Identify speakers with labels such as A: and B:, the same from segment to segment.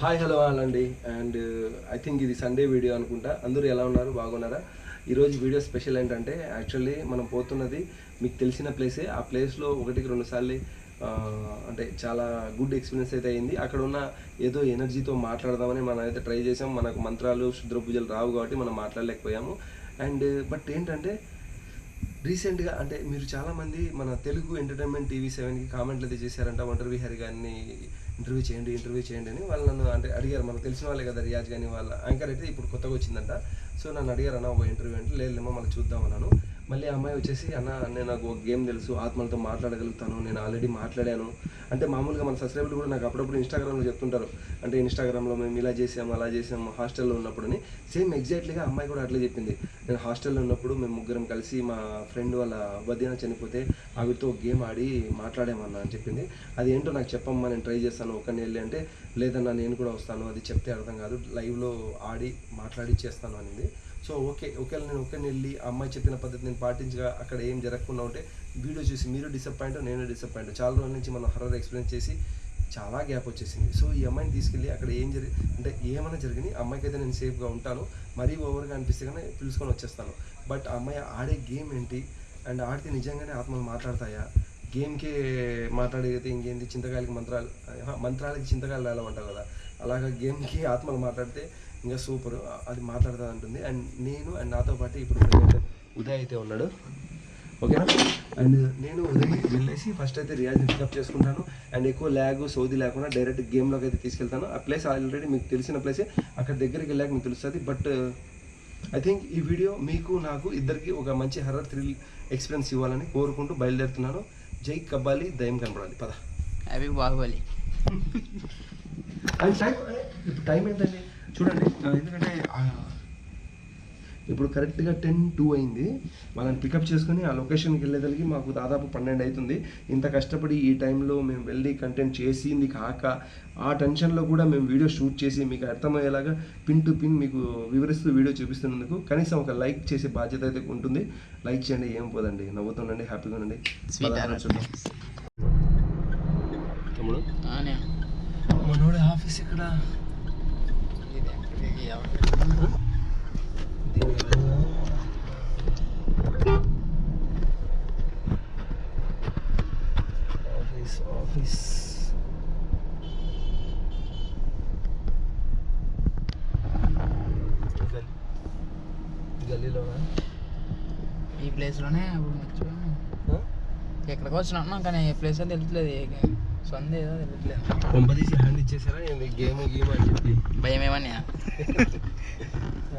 A: Hi hello అండి and I think ఇది Sunday video అనుకుంటా. అందరూ ఎలా ఉన్నారు? బాగున్నారా? ఈరోజు వీడియో స్పెషల్ ఏంటంటే యాక్చువల్లీ మనం పోతున్నది మీకు తెలిసిన ప్లేసే ఆ ప్లేస్లో ఒకటికి రెండు సార్లు అంటే చాలా గుడ్ ఎక్స్పీరియన్స్ అయితే అయింది. అక్కడ ఉన్న ఏదో ఎనర్జీతో మాట్లాడదామని మనం అయితే ట్రై చేసాం. మనకు మంత్రాలు శుద్ర పూజలు రావు కాబట్టి మనం మాట్లాడలేకపోయాము. అండ్ బట్ ఏంటంటే రీసెంట్గా అంటే మీరు చాలామంది మన తెలుగు ఎంటర్టైన్మెంట్ టీవీ సెవెన్కి కామెంట్లు అయితే చేశారంట. ఒంటరి విహారి గారిని ఇంటర్వ్యూ చేయండి ఇంటర్వ్యూ చేయండి అని వాళ్ళు నన్ను అంటే అడిగారు. మనకు తెలిసిన వాళ్ళే కదా రియాజ్ కానీ వాళ్ళ యాంకర్ అయితే ఇప్పుడు కొత్తగా వచ్చిందంట. సో నన్ను అడిగారు అన్న ఒక ఇంటర్వ్యూ అంటే లేదేమో మళ్ళీ చూద్దాం అన్నాను. మళ్ళీ ఆ అమ్మాయి వచ్చేసి అన్న నేను నాకు ఒక గేమ్ తెలుసు ఆత్మలతో మాట్లాడగలుగుతాను నేను ఆల్రెడీ మాట్లాడాను. అంటే మామూలుగా మన సబ్స్క్రైబర్లు కూడా నాకు అప్పుడప్పుడు ఇన్స్టాగ్రామ్లో చెప్తుంటారు. అంటే ఇన్స్టాగ్రామ్లో మేము ఇలా చేసాము అలా చేసాము హాస్టల్లో ఉన్నప్పుడు అని. సేమ్ ఎగ్జాక్ట్లీగా అమ్మాయి కూడా అట్లే చెప్పింది. నేను హాస్టల్లో ఉన్నప్పుడు మేము ముగ్గురం కలిసి మా ఫ్రెండ్ వాళ్ళ వదిన చనిపోతే ఆవిడతో ఒక గేమ్ ఆడి మాట్లాడామన్నా అని చెప్పింది. అది ఏంటో నాకు చెప్పమ్మా నేను ట్రై చేస్తాను ఒకరిని వెళ్ళి అంటే లేదన్నా నేను కూడా వస్తాను అది చెప్తే అర్థం కాదు లైవ్లో ఆడి మాట్లాడి చేస్తాను అనింది. సో ఓకే ఒకవేళ నేను ఒకరిని వెళ్ళి ఆ అమ్మాయి చెప్పిన పద్ధతి నేను పాటించగా అక్కడ ఏం జరగకుండా ఉంటే వీడియో చూసి మీరు డిసప్పాయింట్ నేను డిసప్పాయింట్ చాలా రోజుల నుంచి మనం హర్రర్ ఎక్స్పీరియన్స్ చేసి చాలా గ్యాప్ వచ్చేసింది. సో ఈ అమ్మాయిని తీసుకెళ్ళి అక్కడ ఏం జరిగి అంటే ఏమైనా జరిగింది అమ్మాయికి అయితే నేను సేఫ్గా ఉంటాను. మరీ ఓవర్గా అనిపిస్తే కానీ పిలుచుకొని వచ్చేస్తాను. బట్ అమ్మాయి ఆడే గేమ్ ఏంటి? అండ్ ఆడితే నిజంగానే ఆత్మలు మాట్లాడతాయా? గేమ్కే మాట్లాడేది ఇంకేంది? చింతకాయలకి మంత్రాలు మంత్రాలకి చింతకాయలు రాలమంటారు కదా? అలాగా గేమ్కి ఆత్మలు మాట్లాడితే ఇంకా సూపర్. అది మాట్లాడుతూ ఉంటుంది అండ్ నేను అండ్ నాతో పాటు ఇప్పుడు ఉదయ్ అయితే ఉన్నాడు. ఓకేనా? అండ్ నేను ఉదయ్ వెళ్ళేసి ఫస్ట్ అయితే రియాజ్ని పికప్ చేసుకుంటాను. అండ్ ఎక్కువ ల్యాగ్ సౌది లేకుండా డైరెక్ట్ గేమ్లోకి అయితే తీసుకెళ్తాను. ఆ ప్లేస్ ఆల్రెడీ మీకు తెలిసిన ప్లేసే అక్కడ దగ్గరికి వెళ్ళాక మీకు తెలుస్తుంది. బట్ ఐ థింక్ ఈ వీడియో మీకు నాకు ఇద్దరికి ఒక మంచి హర్రర్ థ్రిల్ ఎక్స్పీరియన్స్ ఇవ్వాలని కోరుకుంటూ బయలుదేరుతున్నాను. జై కబ్బాలి దయం కనపడాలి పద.
B: అవి బాహుబలి
A: అండ్ టైం ఇప్పుడు టైం ఏంటండి చూడండి ఎందుకంటే ఇప్పుడు కరెక్ట్గా టెన్ టూ అయింది. వాళ్ళని పికప్ చేసుకొని ఆ లొకేషన్కి వెళ్ళేదానికి మాకు దాదాపు పన్నెండు అవుతుంది ఇంత కష్టపడి ఈ టైంలో మేము వెళ్ళి కంటెంట్ చేసింది కాక ఆ టెన్షన్లో కూడా మేము వీడియో షూట్ చేసి మీకు అర్థమయ్యేలాగా పిన్ టు పిన్ మీకు వివరిస్తూ వీడియో చూపిస్తున్నందుకు కనీసం ఒక లైక్ చేసే బాధ్యత అయితే ఉంటుంది. లైక్ చేయండి ఏం పోదండి. నవ్వుతుండండి హ్యాపీగా ఉండండి. తమ్ముడు. మనోడి ఆఫీస్ ఇక్కడ
B: ఎక్కడికి ఎవరు?
A: ఆఫీస్ ఆఫీస్ గల్లీలోనా
B: ఈ ప్లేస్లోనే అప్పుడు మర్చిపోయాను ఎక్కడికి వచ్చినా కానీ ఏ ప్లేస్ అని తెలుస్తలేదు సొంత ఏదో తెలియట్లేదు.
A: కొంపదీసి హ్యాండ్ ఇచ్చేసారా? గేమ్ గేమ్ అని చెప్పి.
B: భయం ఏమన్నా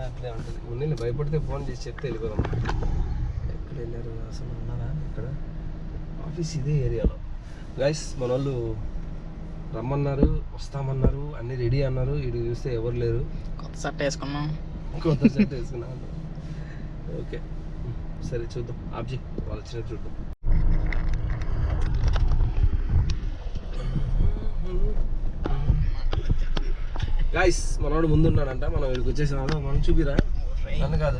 A: అట్లే ఉంటుంది ఉన్నీళ్ళు భయపడితే ఫోన్ చేసి చెప్తే వెళ్ళిపోదాం. ఎక్కడ వెళ్ళారు? అసలు ఉన్నారా? ఇక్కడ ఆఫీస్ ఇదే ఏరియాలో. గైస్ మన వాళ్ళు రమ్మన్నారు వస్తామన్నారు అన్నీ రెడీ అన్నారు. ఇటు చూస్తే ఎవరు లేరు.
B: కొత్త షర్ట్ వేసుకున్నాం.
A: కొత్త షర్ట్ వేసుకున్నాను ఓకే. సరే చూద్దాం. ఆబ్జెక్ట్ వాళ్ళు వచ్చినట్టు చూద్దాం. గాయస్ మనోడు ముందున్నాడంట. మనం ఇక్కడికి వచ్చేసాము మనం చూపిరా. నన్ను కాదు.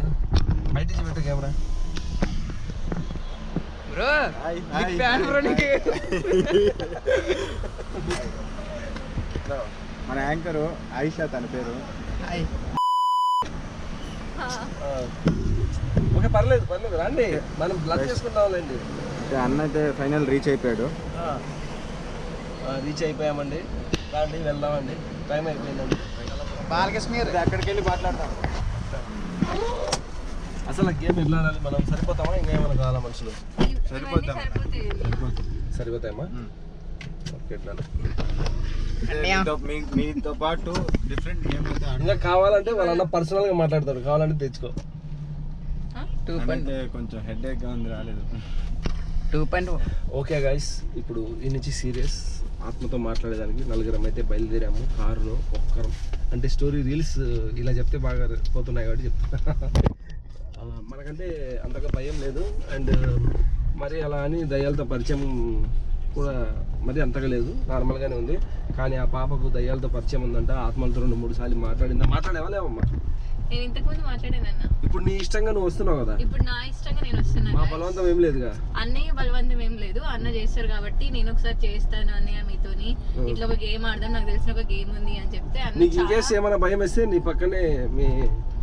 A: బయట నుంచి పెట్టు camera.
B: Bro big fan bro నీకు.
C: మన యాంకరు ఆయిషా తన పేరు.
A: ఓకే పర్లేదు పర్లేదు రండి. మనం బ్లడ్ చేసుకుందాంలేండి
C: అంటే అన్న అయితే ఫైనల్ రీచ్ అయిపోయాడు.
A: రీచ్ అయిపోయామండి. రండి వెళ్దామండి. టైం అయిపోయిందండి.
B: బాలకృష్ణ
C: అక్కడికి వెళ్ళి మాట్లాడతాం
A: అసలు గేమ్ ఎట్లా ఆడాలి మనం సరిపోతామా? ఇంకా ఏమైనా కావాలా మనుషులు?
C: సరిపోతాం
A: సరిపోతాయమ్మా? ఓకే ఎట్లా
C: మీతో పాటు డిఫరెంట్ గేమ్
A: ఇంకా కావాలంటే వాళ్ళన్న పర్సనల్గా మాట్లాడతాడు. కావాలంటే తెచ్చుకో.
B: టూ పాయింట్
C: అంటే కొంచెం హెడ్ ఉంది రాలేదు.
B: టూ పాయింట్
A: ఓకే గైస్ ఇప్పుడు ఈ నుంచి సీరియస్ ఆత్మతో మాట్లాడేదానికి నలుగురం అయితే బయలుదేరాము కారులో ఒక్కరం. అంటే స్టోరీ రీల్స్ ఇలా చెప్తే బాగా పోతున్నాయి కాబట్టి చెప్తున్నా మనకంటే అంతగా భయం లేదు. అండ్ మరి అలా అని దయ్యాలతో పరిచయం కూడా మరి అంతగా లేదు. నార్మల్గానే ఉంది. కానీ ఆ పాపకు దయ్యాలతో పరిచయం ఉందంట. ఆత్మలతో రెండు మూడు సార్లు మాట్లాడిందా? మాట్లాడేవా లేవమ్మా
D: నేను ఇంతకు ముందు మాట్లాడానన్న
A: ఇప్పుడు నీ ఇష్టంగా నువ్వు వస్తున్నావు కదా?
D: ఇప్పుడు నా ఇష్టంగా నేను
A: మా
D: వస్తున్నాను
A: బలవంతం ఏం లేదుగా?
D: అన్నయ్య బలవంతం ఏం లేదు. అన్న చేస్తారు కాబట్టి నేను ఒకసారి చేస్తాను అన్నయ్య మీతోని. ఇట్లా ఒక గేమ్ ఆడదాం నాకు తెలిసిన ఒక గేమ్ ఉంది అని చెప్తే అన్న
A: నీకు ఇంకేస్ ఏమైనా భయం వేస్తే నీ పక్కనే మీ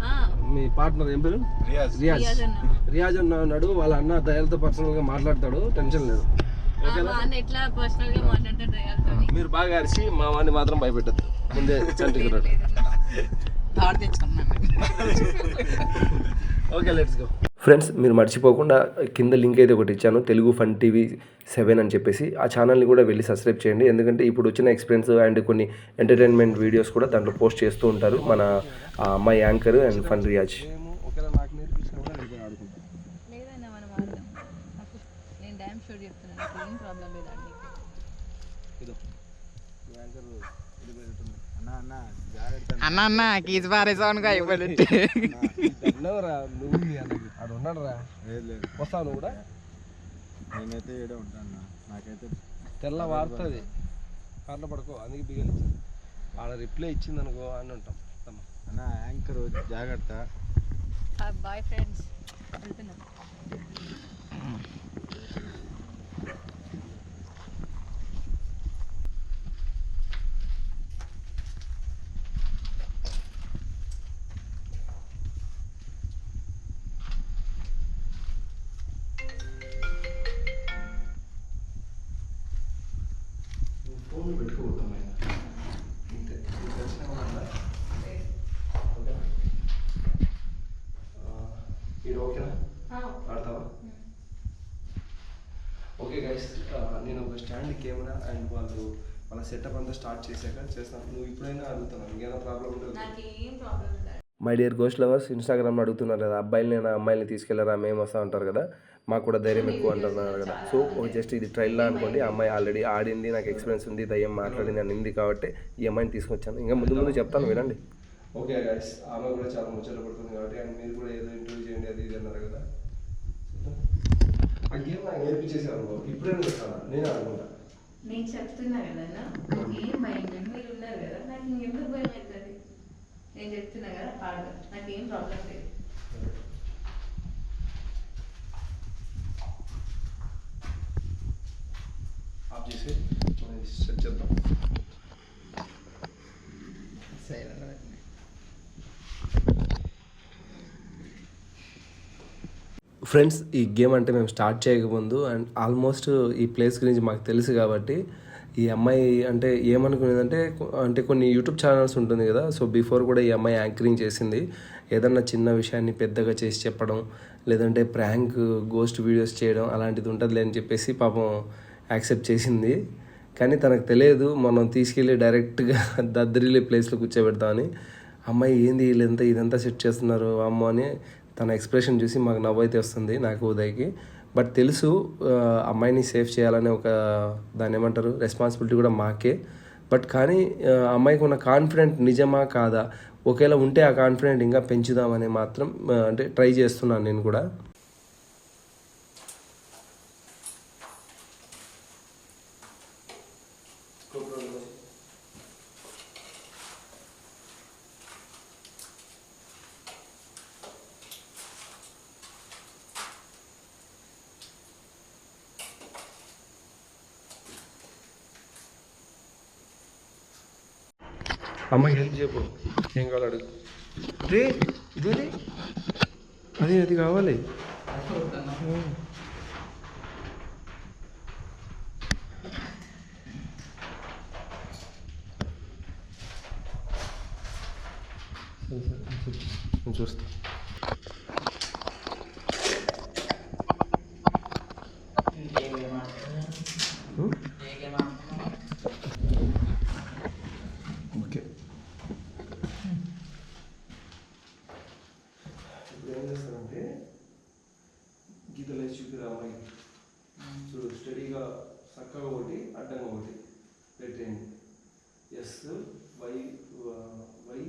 D: ఆ,
A: మీ పార్ట్నర్ ఏం పేరు?
C: రియాజ్.
A: రియాజ్.
D: రియాజ్ అన్న.
A: రియాజ్ అన్న ఉన్నాడు వాళ్ళ అన్న దయాలతో పర్సనల్గా మాట్లాడతాడు. టెన్షన్ లేదు.
D: ఆ, మా అన్న ఎట్లా పర్సనల్గా మాట్లాడతాడు
A: మీరు బాగా అరిచి మా వాడిని మాత్రం భయపెట్టద్దు. ముందే చంటుకున్నాడు
B: థాట్ తెచ్చుకున్నాను.
A: ఓకే లెట్స్ గో ఫ్రెండ్స్ మీరు మర్చిపోకుండా కింద లింక్ అయితే ఒకటి ఇచ్చాను తెలుగు ఫన్ టీవీ సెవెన్ అని చెప్పేసి. ఆ ఛానల్ని కూడా వెళ్ళి సబ్స్క్రైబ్ చేయండి. ఎందుకంటే ఇప్పుడు వచ్చిన ఎక్స్పీరియన్స్ అండ్ కొన్ని ఎంటర్టైన్మెంట్ వీడియోస్ కూడా దాంట్లో పోస్ట్ చేస్తూ ఉంటారు మన అమ్మాయి యాంకర్ అండ్ ఫన్ రియాజ్
D: లేదన్న మనం ఆడదాం నాకు నేను డ్యామ్ షూర్ చెప్తున్నాను నాకు ఏం ప్రాబ్లం లేదు ఆడనీకి.
C: అన్న అన్న జాగ్రత్త
B: అన్న అన్న కీజ్ పారేసావునుగా అయిపోయి
A: నువ్వు ఆడు ఉన్నాడు రా
C: లేదు లేదు.
A: వస్తావు నువ్వు కూడా?
C: నేనైతే ఏడే ఉంటాను నాకైతే
A: తెల్ల వాడుతుంది కార్లో పడుకో అందుకే బిగలు ఆడ రిప్లై ఇచ్చింది అనుకో అని ఉంటాం. తమ్మ.
C: అన్న యాంకర్ జాగ్రత్త.
D: Bye friends.
A: కెమెరా అండ్ వాళ్ళు వాళ్ళ సెటప్ అంతా స్టార్ట్ చేశాక చేస్తాను నువ్వు ఇప్పుడైనా అడుగుతున్నాను ఇంకేమైనా ప్రాబ్లం ఉంటుంది
D: నాకు ఏం ప్రాబ్లం లేదు.
A: My dear ghost lovers Instagram అడుగుతున్నారు కదా అబ్బాయిలు నేను అమ్మాయిని తీసుకెళ్ళరా మేము వస్తా ఉంటారు కదా. మాకు కూడా ధైర్యం ఎక్కువ అంటున్నారు కదా. సో జస్ట్ ఇది ట్రైల్లా అనుకోండి అమ్మాయి ఆల్రెడీ ఆడింది నాకు ఎక్స్పీరియన్స్ ఉంది దయ్యం మాట్లాడింది అని ఉంది కాబట్టి ఈ అమ్మాయిని తీసుకొచ్చాను. ఇంకా ముందు ముందు చెప్తాను వినండి. ఓకే గైస్ ఆమె కూడా చాలా ముచ్చట పడుతుంది కాబట్టి అండ్ మీరు కూడా ఏదో ఇంటర్వ్యూ చేయండి అది ఇది అన్నారు కదా. ఆ గేమ్ నాకు నేర్పించేసారు ఇప్పుడే నేను అనుకుంటా.
D: నేను చెప్తున్నా కదా నాకు ఏం మీరు ఉన్నారు కదా నాకు ఇంకెందుకు భయం అవుతుంది? నేను చెప్తున్నా కదా పాడగా నాకు ఏం ప్రాబ్లం లేదు.
A: ఆఫ్ చేసి మనం సెట్ చేద్దాం. ఫ్రెండ్స్ ఈ గేమ్ అంటే మేము స్టార్ట్ చేయకముందు అండ్ ఆల్మోస్ట్ ఈ ప్లేస్ గురించి మాకు తెలుసు కాబట్టి ఈ అమ్మాయి అంటే ఏమనుకునేదంటే అంటే కొన్ని యూట్యూబ్ ఛానల్స్ ఉంటుంది కదా సో బిఫోర్ కూడా ఈ అమ్మాయి యాంకరింగ్ చేసింది. ఏదన్నా చిన్న విషయాన్ని పెద్దగా చేసి చెప్పడం లేదంటే ప్రాంక్ గోస్ట్ వీడియోస్ చేయడం అలాంటిది ఉంటుంది అని చెప్పేసి పాపం యాక్సెప్ట్ చేసింది. కానీ తనకు తెలియదు మనం తీసుకెళ్ళి డైరెక్ట్గా దద్దరిల్లి ప్లేస్లో కూర్చోబెడతామని. అమ్మాయి ఏంది వీళ్ళంతా ఇదంతా సెట్ చేస్తున్నారు అమ్మ అని తన ఎక్స్ప్రెషన్ చూసి మాకు నవ్వైతే వస్తుంది నాకు ఉదయ్కి. బట్ తెలుసు అమ్మాయిని సేఫ్ చేయాలనే ఒక దాన్ని ఏమంటారు రెస్పాన్సిబిలిటీ కూడా మాకే. బట్ కానీ అమ్మాయికి ఉన్న కాన్ఫిడెంట్ నిజమా కాదా? ఒకేలా ఉంటే ఆ కాన్ఫిడెంట్ ఇంకా పెంచుదామని మాత్రం అంటే ట్రై చేస్తున్నాను నేను కూడా. అమ్మాయి హెల్ప్ చెప్పు? ఏం కావాలి అడుగు. రే ఇది అది అది కావాలి. చూస్తా హ్మ్? ఓకే ఇప్పుడు ఏం చేస్తారంటే గీతలు వేసి చూపిరా అమ్మాయి చూడు స్టడీగా చక్కగా ఒకటి అడ్డంగా ఒకటి పెట్టేయండి ఎస్ వై వై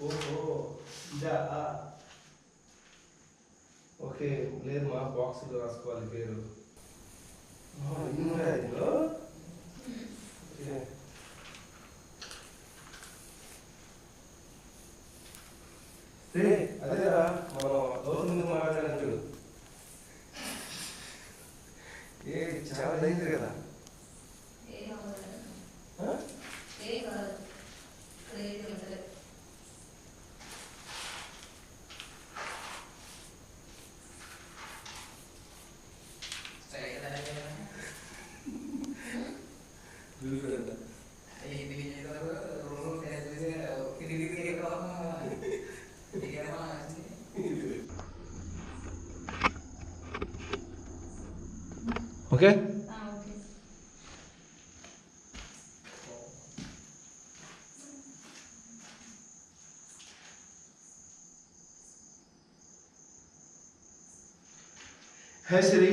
A: ఓహో ఇదా ఓకే లేదు మా బాక్స్లో రాసుకోవాలి పేరు ఆ, ఇన్ని ఉన్నాయా ఇందులో ఓకే. రే అదేరా మనం దోశ ముందు మాట్లాడాను చూడు ఏ చాలా డేంజర్ కదా
D: ఏం అవ్వదు
A: ఆ?
D: ఏం కాదు క్రేజ్ ఉంటుంది
A: okay
D: okay
A: Hey Siri.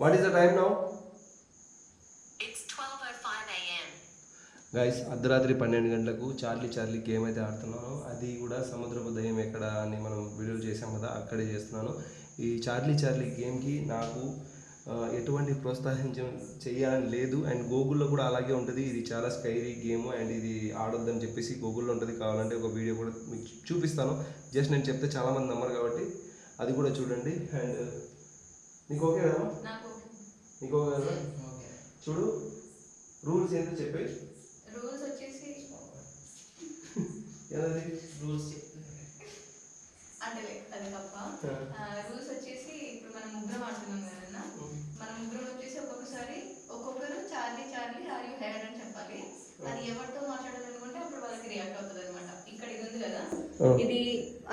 A: What is the time now?
E: It's 12:05 a.m.
A: Guys అర్ధరాత్రి పన్నెండు గంటలకు చార్లీ చార్లీ గేమ్ అయితే ఆడుతున్నాను. అది కూడా సముద్రపు దయ్యం ఎక్కడ అని మనం వీడియోలు చేసాం కదా అక్కడే చేస్తున్నాను. ఈ చార్లీ చార్లీ గేమ్కి నాకు ఎటువంటి ప్రోత్సహించడం చేయాలని లేదు. అండ్ గూగుల్లో కూడా అలాగే ఉంటుంది. ఇది చాలా స్కైరీ గేమ్ అండ్ ఇది ఆడొద్దని చెప్పేసి గూగుల్లో ఉంటుంది కావాలంటే ఒక వీడియో కూడా మీకు చూపిస్తాను. జస్ట్ నేను చెప్తే చాలామంది నమ్మరు కాబట్టి అది కూడా చూడండి. అండ్ నీకు ఓకే కదా?
D: నాకు
A: నీకు ఓకే కదా చూడు రూల్స్ ఏంటో చెప్పేసి
D: రూల్స్ వచ్చేసి
A: ఏదది?
B: రూల్స్
D: అంటే అది తప్ప. రూల్స్ వచ్చేసి ఇప్పుడు మనం ముగ్గురం ఆడుతున్నాం కదన్నా? మన ముగ్గురం వచ్చేసి ఒక్కొక్కసారి ఒక్కొక్కరు Charlie Charlie are you here అని చెప్పాలి. అది ఎవరితో మాట్లాడాలనుకుంటే అప్పుడు వాళ్ళకి రియాక్ట్ అవుతుంది అనమాట ఇక్కడ ఇది ఉంది కదా. ఇది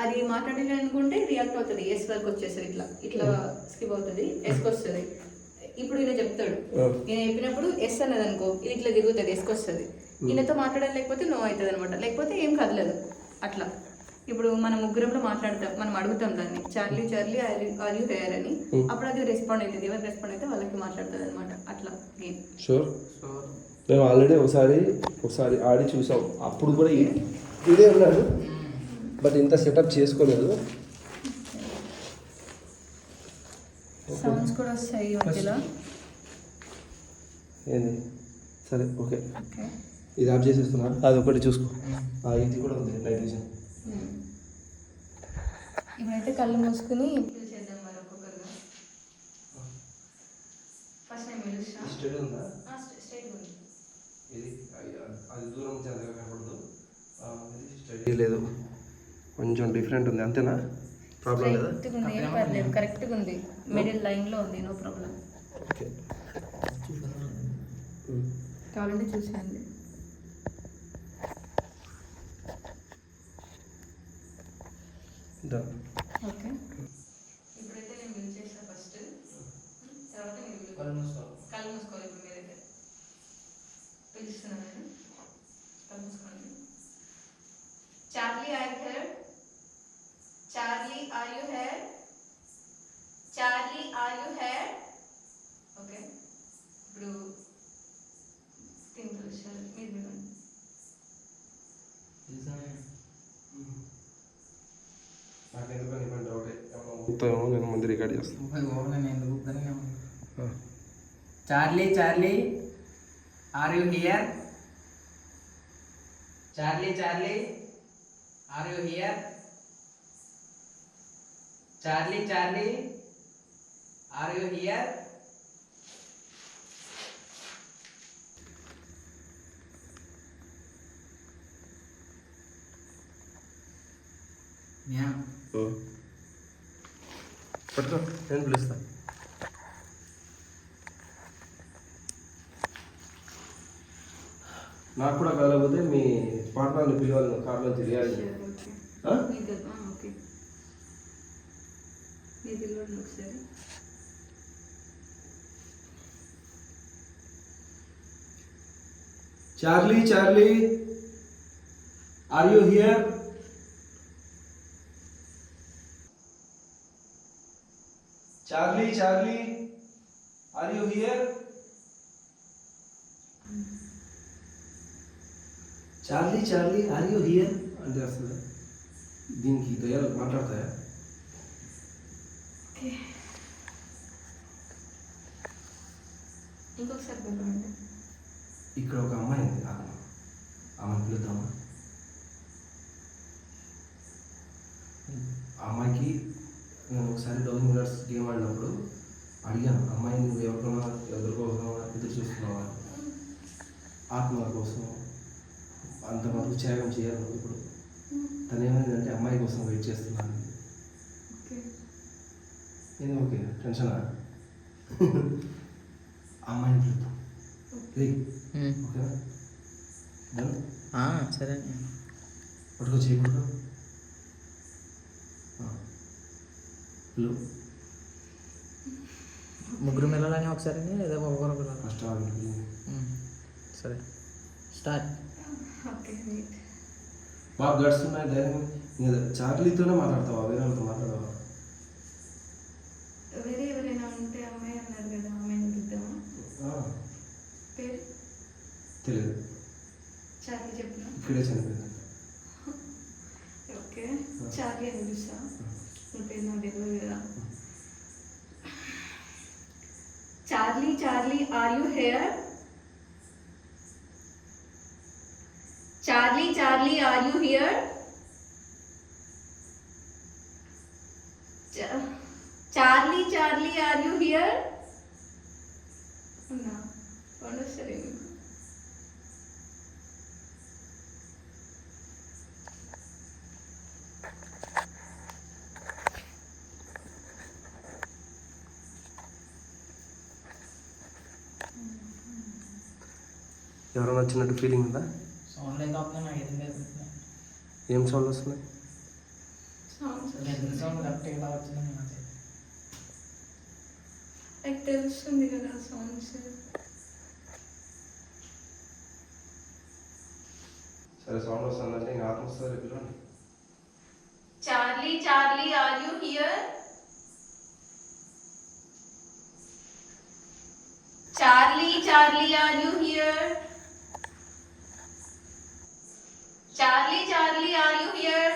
D: అది మాట్లాడాలనుకుంటే రియాక్ట్ అవుతుంది. ఎస్ వరకు వచ్చేసరి ఇట్లా ఇట్లా స్కిప్ అవుతుంది. ఎస్కి వస్తుంది. ఇప్పుడు ఈయన చెప్తాడు. ఈయన చెప్పినప్పుడు ఎస్ అన్నది అనుకో ఇది ఇట్లా తిరుగుతుంది ఎస్కి వస్తుంది ఈయనతో మాట్లాడాలి లేకపోతే నో అవుతుంది అనమాట లేకపోతే ఏం కదలదు. అట్లా. ఇప్పుడు మన ముగ్గురంలో మాట్లాడతాం మనం అడుగుతాం దాన్ని. Charlie Charlie are you here అని. అప్పుడు అది రెస్పాండ్ అవుతుంది ఎవరు రెస్పాండ్ అయితే వాళ్ళకి మాట్లాడుతుంది అనమాట అట్లా గేమ్.
A: షూర్? మేము ఆల్రెడీ ఒకసారి ఒకసారి ఆడి చూసాం. అప్పుడు కూడా ఇదే ఉన్నాడు. బట్ ఇంత సెటప్ చేసుకోలేదు.
D: సౌండ్స్ కూడా వస్తాయి మధ్యలో.
A: ఏంది? సరే ఓకే. ఇది ఆఫ్ చేసేస్తున్నా? అది ఒకటి చూసుకో. ఆ, ఇది కూడా ఉంది నైట్ విజన్
D: ఇప్పుడైతే కళ్ళు మూసుకుని పిలిచేద్దాం మరి ఒక్కొక్కరుగా. ఫస్ట్ నేను పిలుస్తా
A: స్టడీ ఉందా?
D: స్ట్రైట్ ఉంది.
A: ఇది అయ్య, అది దూరం నుంచి అంతగా కనపడదు. ఆ, ఇది స్టడీ లేదు. కొంచెం డిఫరెంట్ ఉంది అంతేనా? ప్రాబ్లం లేదా?
D: ఏం పర్లేదు. కరెక్ట్గా ఉంది. మిడిల్ లైన్లో ఉంది నో ప్రాబ్లం
A: ఓకే.
D: కావాలంటే చూసేయండి. ఓకే ఇప్పుడైతే నేను ఫస్ట్ తర్వాత మీరు పిలు-
B: కళ్ళు మూసుకో.
D: కళ్ళు మూసుకోవాలి ఇప్పుడు మీరైతే. పిలుస్తున్నాను నేను. కళ్ళు మూసుకోండి. Charlie Charlie are you here Charlie are you here okay ఇప్పుడు తిని పిలుస్తారు మీరు పిలవండి
A: నాకు ఎందుకని ఇబ్బంది డౌటే మొత్తం నేను ముందు రికార్డ్ చేస్తాను
B: నేను ఎందుకు ఊపుతానే ఉన్నా. Charlie Charlie are you here Charlie Charlie are you here Charlie Charlie are you here yeah
A: పట్టుకో నేను పిలుస్తాను నాకు కూడా కాలేకపోతే మీ పార్ట్నర్ని పిలవాలి కార్లో తెలియాలి ఆ?
D: మీరు ఓకే మీరు పిలవండి ఒకసారి
A: Charlie Charlie are you here Charlie Charlie are you here Charlie Charlie are you here అంటే వస్తుంది దీనికి దయాలు మాట్లాడతాయా
D: ఓకే ఇంకొకసారి పిలవండి
A: ఇక్కడ ఒక అమ్మాయి ఉంది ఆమె ఆమెను పిలుద్దామా? ఆ అమ్మాయికి నేను ఒకసారి డౌన్ మినర్స్ గేమ్ ఆడినప్పుడు అడిగాను అమ్మాయి నువ్వు ఎవరికైనా ఎదుర్కోగలవా ఎదురు చూస్తున్నావా? ఆత్మ కోసం అంతవరకు త్యాగం చేయాలి ఇప్పుడు తను ఏమైందంటే అమ్మాయి కోసం వెయిట్ చేస్తున్నాను. నేను ఓకే టెన్షనా అమ్మాయిని ఓకేనా డన్
B: సరే
A: పట్టుకో చేయకూడదు హలో
B: ముగ్గురు పిల్లలని ఒకసారి లేదా ఒక్కొక్కరు పిల్లలు
A: ఫస్ట్
B: సరే. స్టార్ట్.
A: బాగా గడుస్తున్నాయి ధైర్యం చార్లీతోనే మాట్లాడతావా? వేరే వాళ్ళతో మాట్లాడవా
D: వేరే ఎవరైనా ఉంటే అమ్మాయి అన్నారు కదా అమ్మాయిని పిలుద్దామా
A: ఆ,
D: పేరు?
A: తెలియదు
D: చార్లీ చెప్పిన?
A: ఇక్కడే చనిపోయింది.
D: ఓకే. చార్లీ అని పిలుస్తా నీ పేరు నాకు తెలియదు కదా. Charlie Charlie are you here Charlie Charlie are you here Charlie Charlie are you here ఉన్నా పండు సరే మీకు
A: ఎవరైనా వచ్చినట్టు ఫీలింగ్ ఉందా?
B: సౌండ్ అయితే వస్తుంది నాకు ఎదురు
A: ఏం సౌండ్ వస్తున్నాయి
D: సాంగ్స్
B: ఎదురు సౌండ్ కరెక్ట్ ఇలా వచ్చింది నాకైతే
D: నాకు తెలుస్తుంది కదా సాంగ్స్
A: సరే సౌండ్ వస్తుందంటే ఇంకా ఆత్మస్తారు పిల్లలు
D: Charlie Charlie are you here? Charlie Charlie are you here? Charlie Charlie are you here?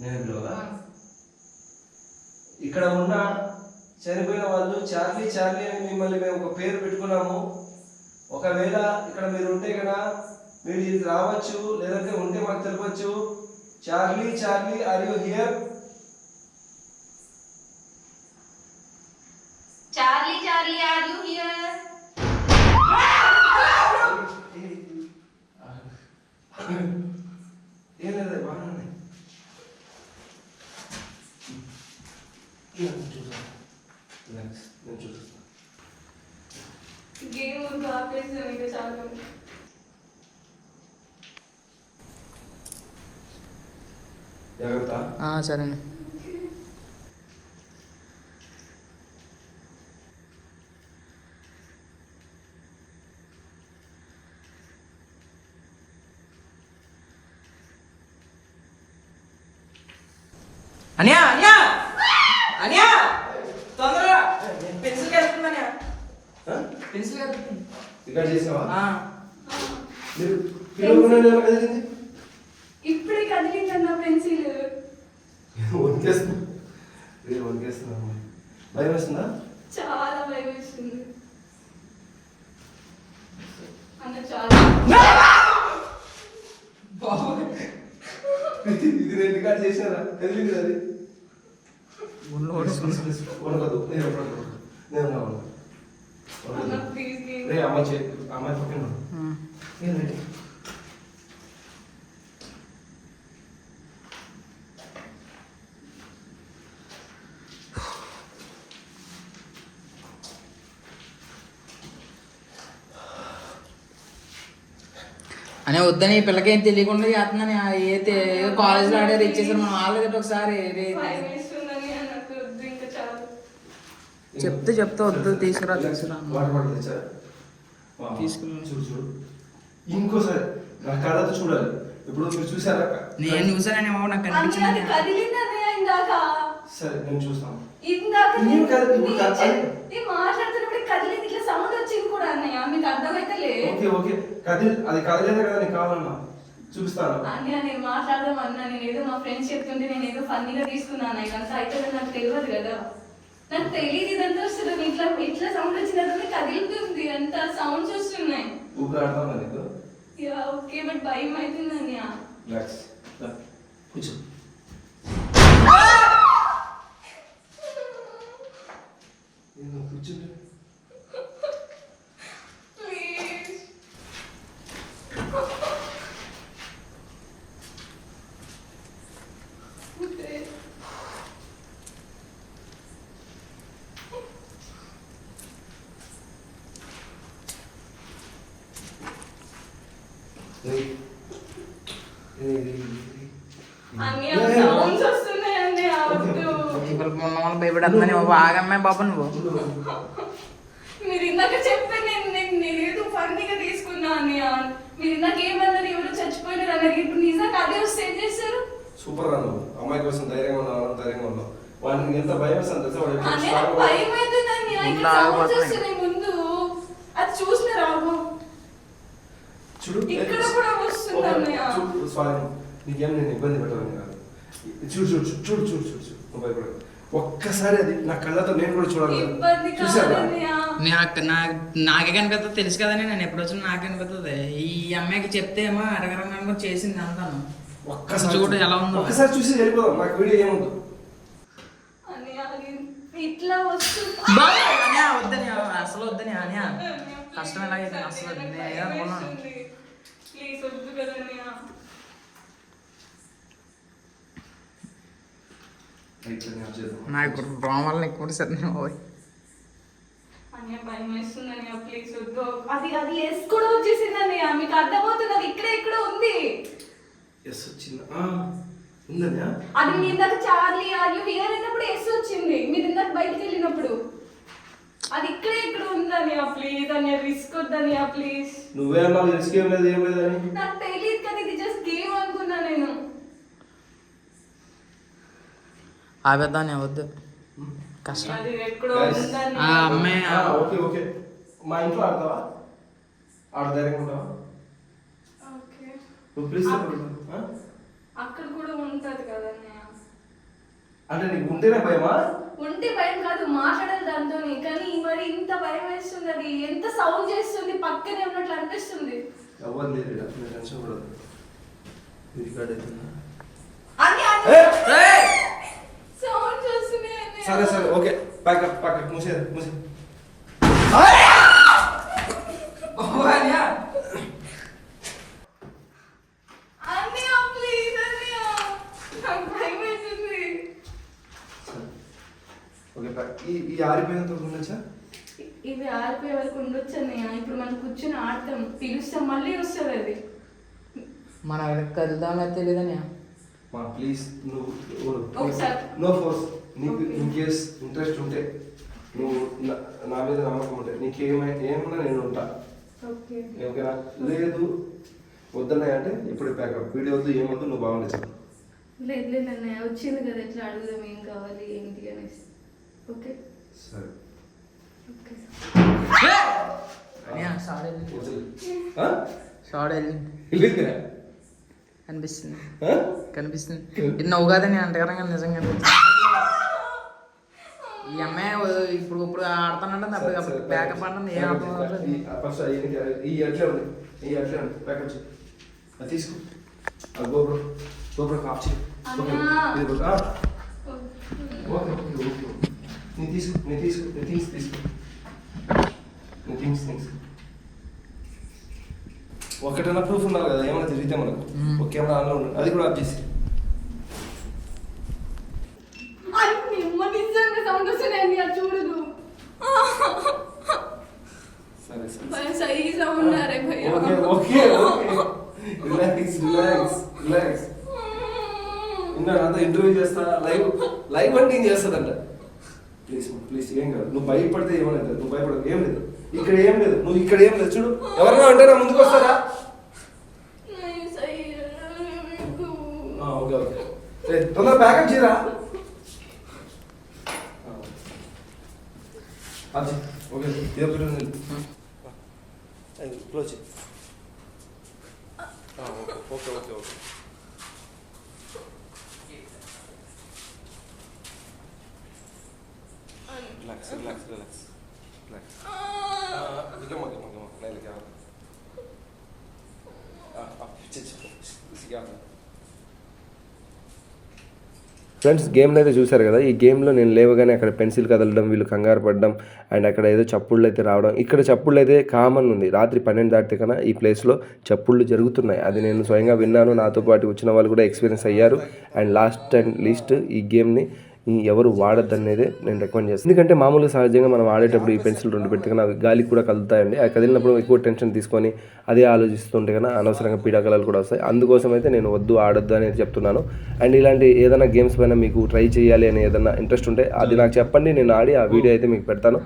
A: నేను పిలవదా? ఇక్కడ ఉన్న చనిపోయిన వాళ్ళు చార్లీ చార్లీ అని మిమ్మల్ని మేము ఒక పేరు పెట్టుకున్నాము. ఒకవేళ ఇక్కడ మీరు ఉంటే కదా మీరు ఇది రావచ్చు లేదంటే ఉంటే మాకు తెలపచ్చు. Charlie Charlie are you here
D: Charlie Charlie are you here
A: ఏం లేదు బాగానే ఉన్నాయి. నేను చూసాను. Relax, నేను చూస్తాను
D: గేమ్ ఆపేసాం ఇంకా చాలా
A: జాగ్రత్త.
B: సరేనండి అన్యా అన్యా! అన్యా! తొందరగా పెన్సిల్ కలుపుతుంది అన్యా? పెన్సిల్ కలుపుతుంది
A: రికార్డ్ చేసావా మీరు పిలవకుండా నేను కదిలింది
D: ఇప్పుడే కదిలిందన్న పెన్సిల్
A: వణికేస్తున్నా నేను వణికేస్తున్నా భయం వేస్తుందా?
D: చాలా భయం వేస్తుంది. అన్న చాలా
A: ఇది నేను రికార్డ్ చేసినారా కదిలింది అది. వణకదు నేను. నేను అమ్మాయి చే
B: అనే వద్దని ఈ పిల్లకి ఏం తెలియకుండా చేస్తున్నాను. ఏ కాలేజ్లో ఆడారు ఇచ్చేసారు మనం ఆల్రెడీ ఒకసారి. చెప్తే చెప్తే వద్దు తీసుకురా తీసుకురా.
A: ఇంకోసారి కళ్ళతో చూడాలి. ఇప్పుడు మీరు చూసారా?
B: నేను చూసానని బాబు నాకు కనిపించింది
A: సరే నేను చూస్తాను.
D: ఇందాక నేను మాట్లాడుతున్నప్పుడు కదిలింది ఇట్లా సౌండ్ అన్నయ్య మీకు అర్థమైతే
A: ఓకే ఓకే. కదిలి అది కదలేదే కదా నీకు కావాలన్నా? చూపిస్తాను.
D: అన్నయ్య నేను మాట్లాడదాం అన్నా. నేను ఏదో మా ఫ్రెండ్స్ చెప్తుంటే నేను ఏదో ఫన్నీగా తీసుకున్నాను ఇదంతా అయితే నాకు తెలియదు కదా. నాకు తెలియదు ఇదంతా వస్తుంది ఇట్లా ఇట్లా సౌండ్ వచ్చినట్టు కదులుతుంది అంత సౌండ్స్ వస్తున్నాయి.
A: ఊపిరి ఆడతాను నీకు?
D: యా ఓకే బట్ భయం అవుతుంది అన్నయ్య.
A: రిలాక్స్ కూర్చో. కూర్చుంటే
D: ప్లీజ్
A: ఏయ్. ఏయ్, ఏయ్, ఏయ్.
D: అన్నయ్య
A: ఏయ్,
D: సౌండ్స్ వస్తున్నాయి అన్నయ్య వద్దు
B: ఇప్పుడు మొన్న మొన్న బాగా అమ్మాయి బాబు నువ్వు.
D: మీరు ఇందాక చెప్పే నేను నేను నేనేదో ఫన్నీగా తీసుకున్నా అన్నయ్య మీరు ఇందాక ఏమన్నారు ఎవరు చచ్చిపోయినారు అన్నారు. ఇప్పుడు నిజంగా అదే వస్తే ఏం చేస్తారు?
A: సూపర్ రా నువ్వు. అమ్మాయి కోసం ధైర్యంగా ఉన్నావు ధైర్యంగా ఉన్నావు. వాడికి ఎంత భయం వేస్తుంది తెలుసా. వాడు ఎప్పుడు
D: అన్నయ్య
A: strong
D: నాకు
A: గా-
D: భయం అవుతుంది అన్నయ్య ఇక్కడ
B: ఇంట్లో
D: సౌండ్స్
B: ఆగిపోతున్నాయి.
D: వస్తున్నాయి ముందు అది చూసిన రావు.
A: చూడు
D: ఇక్కడ కూడా వస్తుంది
A: ఓకే,
D: అన్నయ్య.
A: చూడు స్వామి నీకేం నేను ఇబ్బంది పెట్టాలని కాదు. చూడు చూడు చూడు చూడు చూడు చూడు చూడు. నువ్వు భయపడకు. ఒక్కసారి అది నా కళ్ళతో నేను కూడా చూడాలి. చూసావా?
B: నాకు నా నాకే కనిపిస్తుంది తెలుసు కదని నేను ఎప్పుడు వచ్చినా నాకు కనిపిస్తుంది. ఈ అమ్మాయికి చెప్తే ఏమో అడగరంగా చేసింది అంతాను
A: ఒక్కసారి
B: చూడు ఎలా ఉందో.
A: ఒక్కసారి చూసి వెళ్ళిపోదాం నాకు వీడియో ఏముంది.
D: ఇట్లా వస్తుంది
B: వద్దని అసలు వద్దని అన్యా. కష్టం ఎలాగైతే అసలు నేను ఏదో అనుకున్నాను
D: ప్లీజ్ వద్దు కదన్నయ్య
B: నాకు భ్రమ వల్ల ఎక్కువ సరే
D: అది అది ఎస్ కూడా మీకు అర్థమవుతుంది అది ఇక్కడ ఇక్కడ ఉంది.
A: ఎస్ వచ్చింది? ఆ, ఉందన్నా
D: అది మీ ఇందాక చార్లీ ఆర్ యు హియర్ అన్నప్పుడు ఎస్ వచ్చింది. మీరు ఇందాక బయటికి వెళ్ళినప్పుడు. అది ఇక్కడే ఇక్కడ ఉందన్నయ్య ప్లీజ్ అన్నయ్య రిస్క్ వద్దన్నయ్య ప్లీజ్
A: నువ్వే అన్నావు రిస్క్ ఏం లేదు ఏం అని.
D: నాకు తెలియదు కదా ఇది జస్ట్ గేమ్ అనుకున్నా నేను.
B: ఆపేద్దాం వద్దు. కష్టం. ఆ అమ్మాయి
A: ఆ, ఓకే ఓకే. మా ఇంట్లో ఆడతావా? ఆడ ధైర్యంగా ఉంటావా?
D: ఓకే.
A: నువ్వు ప్లీజ్
D: అక్కడ కూడా ఉంటది కదన్నయ్య
A: అంటే నీకు ఉంటేనే భయమా?
D: ఉంటే భయం కాదు మాట్లాడాలి దాంతో కానీ మరి ఇంత భయం వేస్తుంది అది ఎంత సౌండ్ చేస్తుంది పక్కనే ఉన్నట్లు అనిపిస్తుంది.
A: ఎవరు లేదు టెన్షన్ పడదు ఇది అవుతుందా
D: అని
A: ఏ!
D: సౌండ్ చేస్తుంది అన్నయ్య.
A: సరే సరే ఓకే ప్యాకప్ ప్యాకప్ మూసే మూసే
D: అన్నయ్య ప్లీజ్ అన్నయ్య నాకు భయం వేస్తుంది
A: ఓకే ప్యాక్ ఈ ఈ ఆరిపోయినంత ఉండొచ్చా
D: ఇది ఆరిపోయే వరకు ఉండొచ్చు అన్నయ్య ఇప్పుడు మనం కూర్చొని ఆడతాం పిలుస్తాం మళ్ళీ వస్తుంది అది
B: మన కలుద్దామో తెలియదని
A: మా ప్లీజ్ నువ్వు
D: ఒకసారి.
A: నో ఫోర్స్ నీకు
D: Okay.
A: ఇన్ కేస్ ఇంట్రెస్ట్ ఉంటే నువ్వు నా- నా మీద నమ్మకం ఉంటే నీకు ఏమై ఏమన్నా నేను ఉంటా
D: ఓకే
A: ఓకేనా లేదు వద్దన్నాయి అంటే ఇప్పుడే ప్యాకప్ వీడియో వద్దు ఏమొద్దు నువ్వు బాగుండే చెప్పు.
D: లేదు లేదు అన్నయ్య వచ్చింది కదా ఎట్లా అడుగుదాం ఏం కావాలి ఏంటి అనేసి. ఓకే.
A: సరే?
B: కనిపిస్తుంది? కనిపిస్తుంది. కాదని అంటగారంగా నిజంగా ఈ అమ్మాయి ఇప్పుడు ఇప్పుడు ఆడుతానంటే అప్పుడు బ్యాకప్ అంటే ఏం అర్థం.
A: ఈ- అట్లే ఉంది. ఈ అట్లే ఉంది. ప్యాకప్ చేయి అది తీసుకో అది గోబ్రో గోబ్రో ఆఫ్ చేయి. ఇది నేను తీసుకో నేను తీసుకో నేను థింగ్స్ తీసుకో నేను థింగ్స్ థింగ్స్ ఒకటైనా ప్రూఫ్ ఉండాలి కదా ఏమైనా జరిగితే మనకు. ఒక కెమెరా ఆన్లో ఉండాలి అది కూడా ఆఫ్ చేసి సరే సరే okay okay okay relax relax relax ఇంకా అంతా ఇంటర్వ్యూ చేస్తా లైవ్ లైవ్ అంటే ఏం చేస్తుందంట ప్లీజ్ ప్లీజ్ ఏం కాదు నువ్వు భయపడితే ఏమలేదు నువ్వు భయపడదు ఏం లేదు. ఇక్కడ ఏం లేదు నువ్వు ఇక్కడ ఏం లేదు చూడు. ఎవరన్నా అంటే నా ముందుకు వస్తారా? Okay okay. ఏ, తొందరగా బ్యాకప్ చేయరా? అది ఓకే క్లోజ్ చేయి. ఆ, okay okay okay okay relax relax relax relax దిగమ్మ దిగమ్మ దిగమ్మ నైల్కి ఫ్రెండ్స్ గేమ్లో అయితే చూశారు కదా? ఈ గేమ్లో నేను లేవగానే అక్కడ పెన్సిల్ కదలడం వీళ్ళు కంగారు పడడం అండ్ అక్కడ ఏదో చప్పుళ్ళు అయితే రావడం. ఇక్కడ చప్పుళ్ళు అయితే కామన్ ఉంది. రాత్రి పన్నెండు దాటితే కన్నా ఈ ప్లేస్లో చప్పుళ్ళు జరుగుతున్నాయి. అది నేను స్వయంగా విన్నాను. నాతో పాటు వచ్చిన వాళ్ళు కూడా ఎక్స్పీరియన్స్ అయ్యారు. అండ్ లాస్ట్ అండ్ లీస్ట్ ఈ గేమ్ని ఎవరు వాడద్దనేదే నేను రికమెండ్ చేస్తాను ఎందుకంటే మామూలుగా సహజంగా మనం ఆడేటప్పుడు ఈ పెన్సిల్ రెండు పెడితే కన్నా అవి గాలికి కూడా కదులుతాయండి. ఆ కదిలినప్పుడు ఎక్కువ టెన్షన్ తీసుకొని అదే ఆలోచిస్తుంటే కన్నా అనవసరంగా పీడాకలాలు కూడా వస్తాయి. అందుకోసం అయితే నేను వద్దు ఆడొద్దు అనేది చెప్తున్నాను. అండ్ ఇలాంటి ఏదైనా గేమ్స్ పైన మీకు ట్రై చేయాలి అని ఏదైనా ఇంట్రెస్ట్ ఉంటే అది నాకు చెప్పండి నేను ఆడి ఆ వీడియో అయితే మీకు పెడతాను.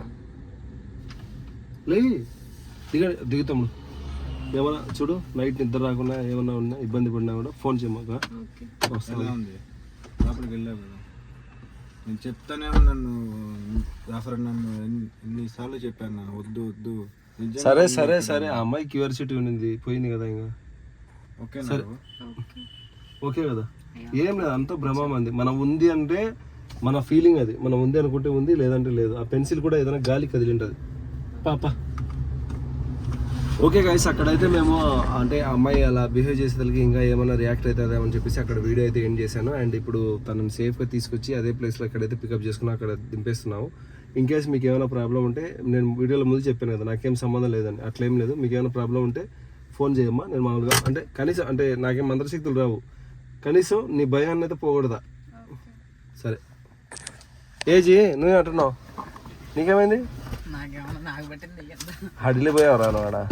A: లే దిగ దిగుతాము ఏమన్నా చూడు నైట్ నిద్ర రాకుండా ఏమన్నా ఉన్నా ఇబ్బంది పడినా కూడా ఫోన్ చేయమాక
C: ఎలా ఉంది లోపలికి వెళ్ళావు కదా నేను చెప్తానే ఉన్నాను జాఫర్ నన్ను ఎన్ని- ఎన్నిసార్లు చెప్పాను నన్ను వద్దు వద్దు.
A: సరే సరే సరే ఆ అమ్మాయి క్యూరియాసిటీ ఉండింది పోయింది కదా ఇంకా.
C: ఓకే
A: సరే. ఓకే కదా? ఏం లేదు అంతా భ్రమం అంది. మనం ఉంది అంటే మన ఫీలింగ్ అది. మనం ఉంది అనుకుంటే ఉంది లేదంటే లేదు. ఆ పెన్సిల్ కూడా ఏదైనా గాలి కదిలి ఉంటుంది పాప ఓకే గైస్ అక్కడైతే మేము అంటే అమ్మాయి అలా బిహేవ్ చేసేదానికి ఇంకా ఏమైనా రియాక్ట్ అవుతుందేమో అని చెప్పేసి అక్కడ వీడియో అయితే ఎండ్ చేశాను. అండ్ ఇప్పుడు తనని సేఫ్గా తీసుకొచ్చి అదే ప్లేస్లో ఎక్కడైతే పికప్ చేసుకున్నా అక్కడ దింపేస్తున్నాము. ఇన్ కేస్ మీకు ఏమైనా ప్రాబ్లం ఉంటే నేను వీడియోలో ముందు చెప్పాను కదా నాకేం సంబంధం లేదండి అట్లేం లేదు. మీకు ఏమైనా ప్రాబ్లం ఉంటే ఫోన్ చేయమ్మా. నేను మామూలుగా అంటే కనీసం అంటే నాకేం మంత్రశక్తులు రావు. కనీసం నీ భయాన్ని అయితే పోకూడదా సరే. ఏజీ నువ్వే అంటున్నావు. నీకేమైంది?
B: അടിയിൽ
A: പോയാ പറയാലോ അവിടെ?